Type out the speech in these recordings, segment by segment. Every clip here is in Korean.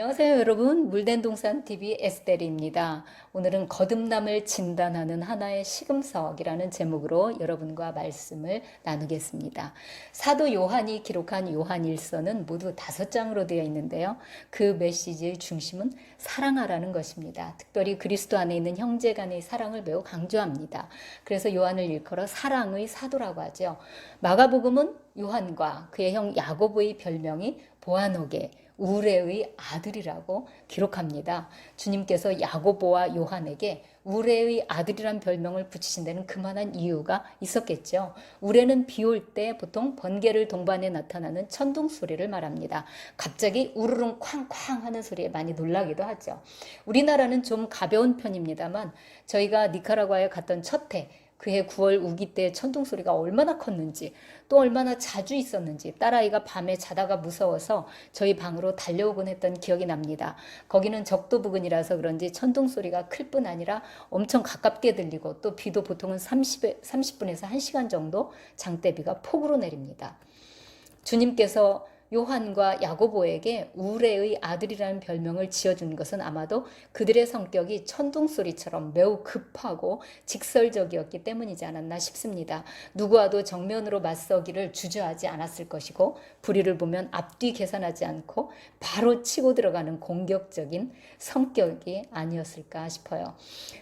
안녕하세요 여러분 물된동산 TV 에스테리입니다. 오늘은 거듭남을 진단하는 하나의 시금석이라는 제목으로 여러분과 말씀을 나누겠습니다. 사도 요한이 기록한 요한일서는 모두 다섯 장으로 되어 있는데요. 그 메시지의 중심은 사랑하라는 것입니다. 특별히 그리스도 안에 있는 형제 간의 사랑을 매우 강조합니다. 그래서 요한을 일컬어 사랑의 사도라고 하죠. 마가복음은 요한과 그의 형 야고보의 별명이 보아노게 우레의 아들이라고 기록합니다. 주님께서 야고보와 요한에게 우레의 아들이란 별명을 붙이신 데는 그만한 이유가 있었겠죠. 우레는 비 올 때 보통 번개를 동반해 나타나는 천둥 소리를 말합니다. 갑자기 우르릉 쾅쾅 하는 소리에 많이 놀라기도 하죠. 우리나라는 좀 가벼운 편입니다만 저희가 니카라과에 갔던 첫해 그해 9월 우기 때 천둥 소리가 얼마나 컸는지 또 얼마나 자주 있었는지 딸아이가 밤에 자다가 무서워서 저희 방으로 달려오곤 했던 기억이 납니다. 거기는 적도 부근이라서 그런지 천둥 소리가 클 뿐 아니라 엄청 가깝게 들리고 또 비도 보통은 30에, 30분에서 1시간 정도 장대비가 폭우로 내립니다. 주님께서 요한과 야고보에게 우레의 아들이라는 별명을 지어준 것은 아마도 그들의 성격이 천둥소리처럼 매우 급하고 직설적이었기 때문이지 않았나 싶습니다. 누구와도 정면으로 맞서기를 주저하지 않았을 것이고 불의를 보면 앞뒤 계산하지 않고 바로 치고 들어가는 공격적인 성격이 아니었을까 싶어요.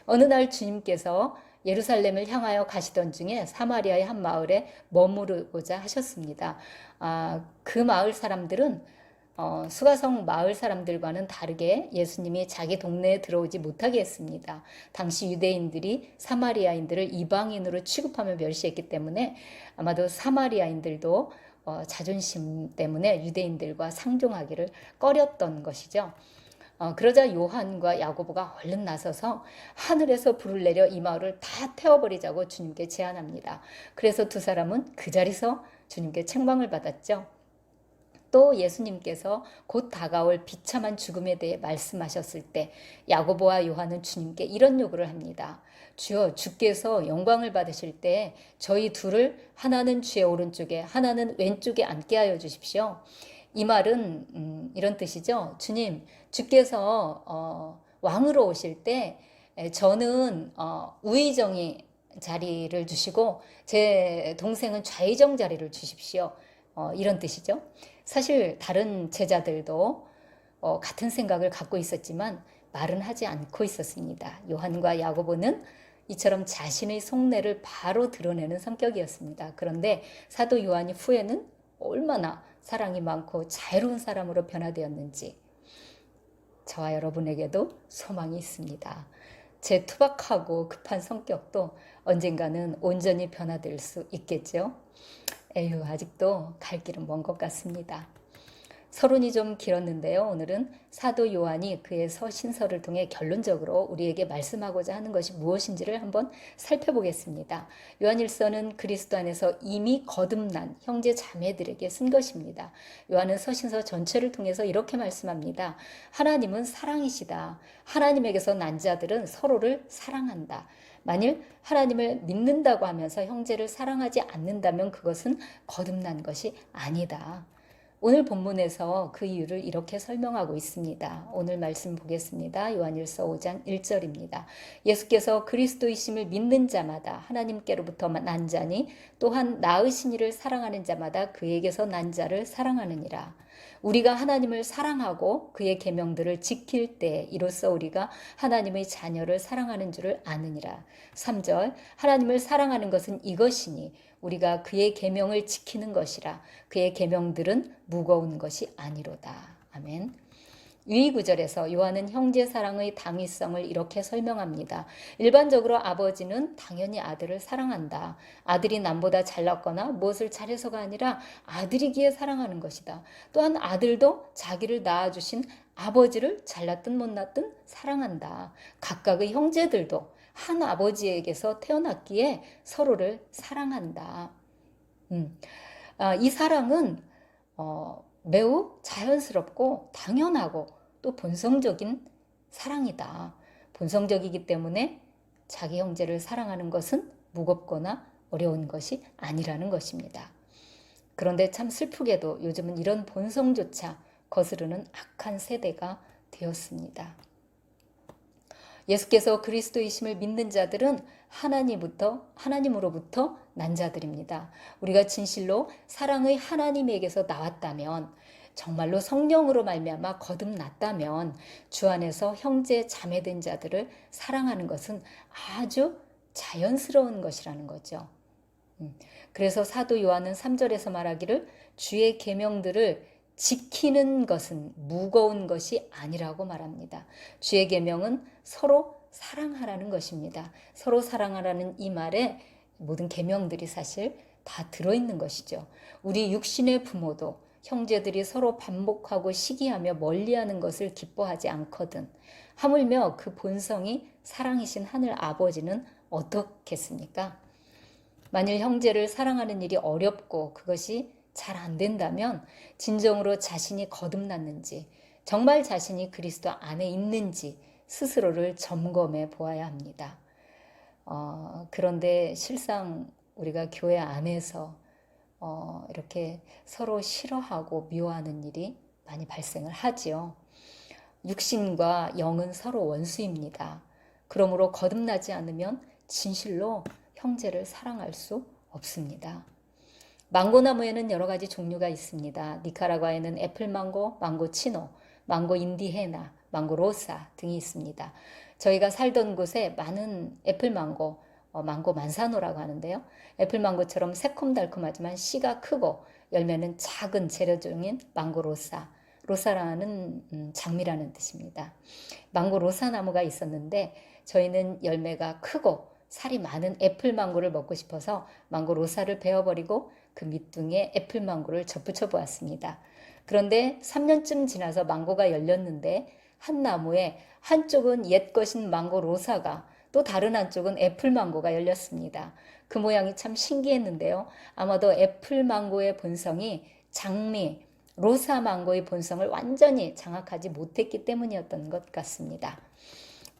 어느 날 주님께서 예루살렘을 향하여 가시던 중에 사마리아의 한 마을에 머무르고자 하셨습니다. 아, 그 마을 사람들은 어, 수가성 마을 사람들과는 다르게 예수님이 자기 동네에 들어오지 못하게 했습니다. 당시 유대인들이 사마리아인들을 이방인으로 취급하며 멸시했기 때문에 아마도 사마리아인들도 어, 자존심 때문에 유대인들과 상종하기를 꺼렸던 것이죠. 어, 그러자 요한과 야고보가 얼른 나서서 하늘에서 불을 내려 이 마을을 다 태워버리자고 주님께 제안합니다. 그래서 두 사람은 그 자리서 주님께 책망을 받았죠. 또 예수님께서 곧 다가올 비참한 죽음에 대해 말씀하셨을 때 야고보와 요한은 주님께 이런 요구를 합니다. 주여 주께서 영광을 받으실 때 저희 둘을 하나는 주의 오른쪽에 하나는 왼쪽에 앉게 하여 주십시오. 이 말은 음, 이런 뜻이죠. 주님, 주께서 어, 왕으로 오실 때 저는 어, 우의정이 자리를 주시고 제 동생은 좌의정 자리를 주십시오. 어, 이런 뜻이죠. 사실 다른 제자들도 어, 같은 생각을 갖고 있었지만 말은 하지 않고 있었습니다. 요한과 야고보는 이처럼 자신의 속내를 바로 드러내는 성격이었습니다. 그런데 사도 요한이 후에는 얼마나 사랑이 많고 자유로운 사람으로 변화되었는지 저와 여러분에게도 소망이 있습니다. 제 투박하고 급한 성격도 언젠가는 온전히 변화될 수 있겠죠. 에휴, 아직도 갈 길은 먼 것 같습니다. 서론이 좀 길었는데요. 오늘은 사도 요한이 그의 서신서를 통해 결론적으로 우리에게 말씀하고자 하는 것이 무엇인지를 한번 살펴보겠습니다. 요한일서는 그리스도 안에서 이미 거듭난 형제 자매들에게 쓴 것입니다. 요한은 서신서 전체를 통해서 이렇게 말씀합니다. 하나님은 사랑이시다. 하나님에게서 난 자들은 서로를 사랑한다. 만일 하나님을 믿는다고 하면서 형제를 사랑하지 않는다면 그것은 거듭난 것이 아니다. 오늘 본문에서 그 이유를 이렇게 설명하고 있습니다. 오늘 말씀 보겠습니다. 요한일서 5장 1절입니다. 예수께서 그리스도이심을 믿는 자마다 하나님께로부터 난 자니 또한 나으신 이를 사랑하는 자마다 그에게서 난 자를 사랑하느니라. 우리가 하나님을 사랑하고 그의 계명들을 지킬 때 이로써 우리가 하나님의 자녀를 사랑하는 줄을 아느니라. 3절 하나님을 사랑하는 것은 이것이니 우리가 그의 계명을 지키는 것이라 그의 계명들은 무거운 것이 아니로다. 아멘. 위 구절에서 요한은 형제 사랑의 당위성을 이렇게 설명합니다. 일반적으로 아버지는 당연히 아들을 사랑한다. 아들이 남보다 잘났거나 무엇을 잘해서가 아니라 아들이기에 사랑하는 것이다. 또한 아들도 자기를 낳아주신 아버지를 잘났든 못났든 사랑한다. 각각의 형제들도 한 아버지에게서 태어났기에 서로를 사랑한다. 음, 아, 이 사랑은 어, 매우 자연스럽고 당연하고 또 본성적인 사랑이다. 본성적이기 때문에 자기 형제를 사랑하는 것은 무겁거나 어려운 것이 아니라는 것입니다. 그런데 참 슬프게도 요즘은 이런 본성조차 거스르는 악한 세대가 되었습니다. 예수께서 그리스도이심을 믿는 자들은 하나님부터 하나님으로부터 난 자들입니다. 우리가 진실로 사랑의 하나님에게서 나왔다면 정말로 성령으로 말미암아 거듭났다면 주 안에서 형제 자매된 자들을 사랑하는 것은 아주 자연스러운 것이라는 거죠. 음, 그래서 사도 요한은 3절에서 말하기를 주의 계명들을 지키는 것은 무거운 것이 아니라고 말합니다. 주의 계명은 서로 사랑하라는 것입니다. 서로 사랑하라는 이 말에 모든 계명들이 사실 다 들어 있는 것이죠. 우리 육신의 부모도 형제들이 서로 반복하고 시기하며 멀리하는 것을 기뻐하지 않거든. 하물며 그 본성이 사랑이신 하늘 아버지는 어떻겠습니까? 만일 형제를 사랑하는 일이 어렵고 그것이 잘 안 된다면 진정으로 자신이 거듭났는지 정말 자신이 그리스도 안에 있는지 스스로를 점검해 보아야 합니다. 어, 그런데 실상 우리가 교회 안에서 어, 이렇게 서로 싫어하고 미워하는 일이 많이 발생을 하지요. 육신과 영은 서로 원수입니다. 그러므로 거듭나지 않으면 진실로 형제를 사랑할 수 없습니다. 망고나무에는 여러 가지 종류가 있습니다. 니카라과에는 애플망고, 망고 치노, 망고 인디헤나, 망고 로사 등이 있습니다. 저희가 살던 곳에 많은 애플망고, 어, 망고 만사노라고 하는데요. 애플망고처럼 새콤달콤하지만 씨가 크고 열매는 작은 재료종인 망고 로사, 로사라는 음, 장미라는 뜻입니다. 망고 로사 나무가 있었는데 저희는 열매가 크고 살이 많은 애플 망고를 먹고 싶어서 망고 로사를 베어버리고 그 밑둥에 애플 망고를 접붙여 보았습니다. 그런데 3년쯤 지나서 망고가 열렸는데 한 나무에 한쪽은 옛 것인 망고 로사가 또 다른 한쪽은 애플 망고가 열렸습니다. 그 모양이 참 신기했는데요. 아마도 애플 망고의 본성이 장미, 로사 망고의 본성을 완전히 장악하지 못했기 때문이었던 것 같습니다.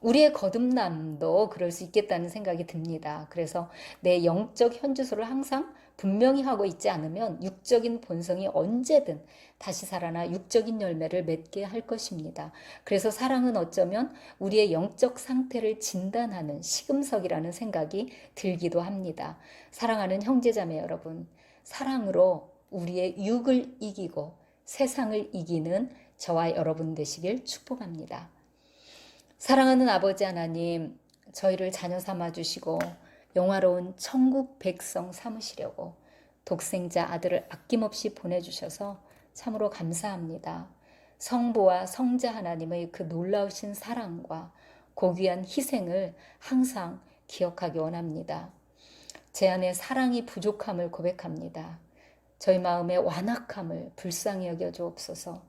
우리의 거듭남도 그럴 수 있겠다는 생각이 듭니다. 그래서 내 영적 현주소를 항상 분명히 하고 있지 않으면 육적인 본성이 언제든 다시 살아나 육적인 열매를 맺게 할 것입니다. 그래서 사랑은 어쩌면 우리의 영적 상태를 진단하는 시금석이라는 생각이 들기도 합니다. 사랑하는 형제자매 여러분, 사랑으로 우리의 육을 이기고 세상을 이기는 저와 여러분 되시길 축복합니다. 사랑하는 아버지 하나님, 저희를 자녀 삼아 주시고 영화로운 천국 백성 삼으시려고 독생자 아들을 아낌없이 보내주셔서 참으로 감사합니다. 성부와 성자 하나님의 그 놀라우신 사랑과 고귀한 희생을 항상 기억하기 원합니다. 제 안에 사랑이 부족함을 고백합니다. 저희 마음의 완악함을 불쌍히 여겨 주옵소서.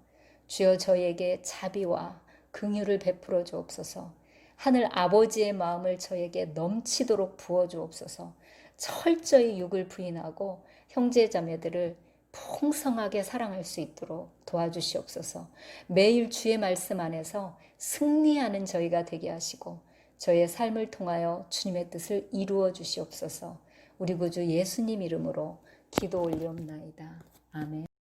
주여 저희에게 자비와 긍휼을 베풀어 주옵소서. 하늘 아버지의 마음을 저에게 넘치도록 부어 주옵소서. 철저히 육을 부인하고 형제 자매들을 풍성하게 사랑할 수 있도록 도와주시옵소서. 매일 주의 말씀 안에서 승리하는 저희가 되게 하시고 저의 삶을 통하여 주님의 뜻을 이루어 주시옵소서. 우리 구주 예수님 이름으로 기도 올리옵나이다. 아멘.